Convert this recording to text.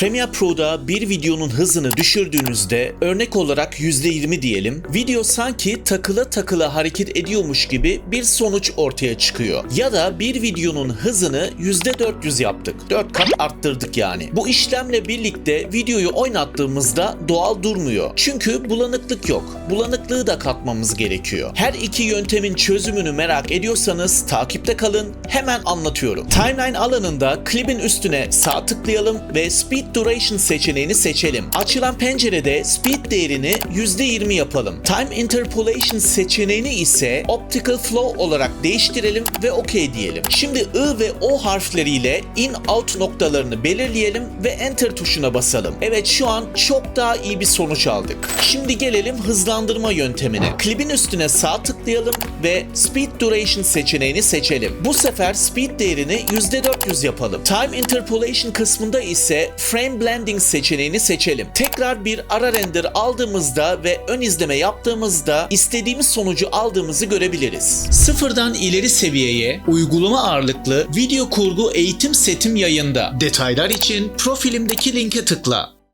Premiere Pro'da bir videonun hızını düşürdüğünüzde örnek olarak %20 diyelim, video sanki takıla takıla hareket ediyormuş gibi bir sonuç ortaya çıkıyor. Ya da bir videonun hızını %400 yaptık. 4 kat arttırdık yani. Bu işlemle birlikte videoyu oynattığımızda doğal durmuyor. Çünkü bulanıklık yok. Bulanıklığı da katmamız gerekiyor. Her iki yöntemin çözümünü merak ediyorsanız takipte kalın. Hemen anlatıyorum. Timeline alanında klibin üstüne sağ tıklayalım ve Speed Duration seçeneğini seçelim. Açılan pencerede speed değerini %20 yapalım. Time Interpolation seçeneğini ise Optical Flow olarak değiştirelim ve OK diyelim. Şimdi I ve O harfleriyle in out noktalarını belirleyelim ve Enter tuşuna basalım. Evet şu an çok daha iyi bir sonuç aldık. Şimdi gelelim hızlandırma yöntemine. Klibin üstüne sağ tıklayalım ve Speed Duration seçeneğini seçelim. Bu sefer speed değerini %400 yapalım. Time Interpolation kısmında ise Frame Blending seçeneğini seçelim. Tekrar bir ara render aldığımızda ve ön izleme yaptığımızda istediğimiz sonucu aldığımızı görebiliriz. Sıfırdan ileri seviyeye uygulama ağırlıklı video kurgu eğitim setim yayında. Detaylar için profilimdeki linke tıkla.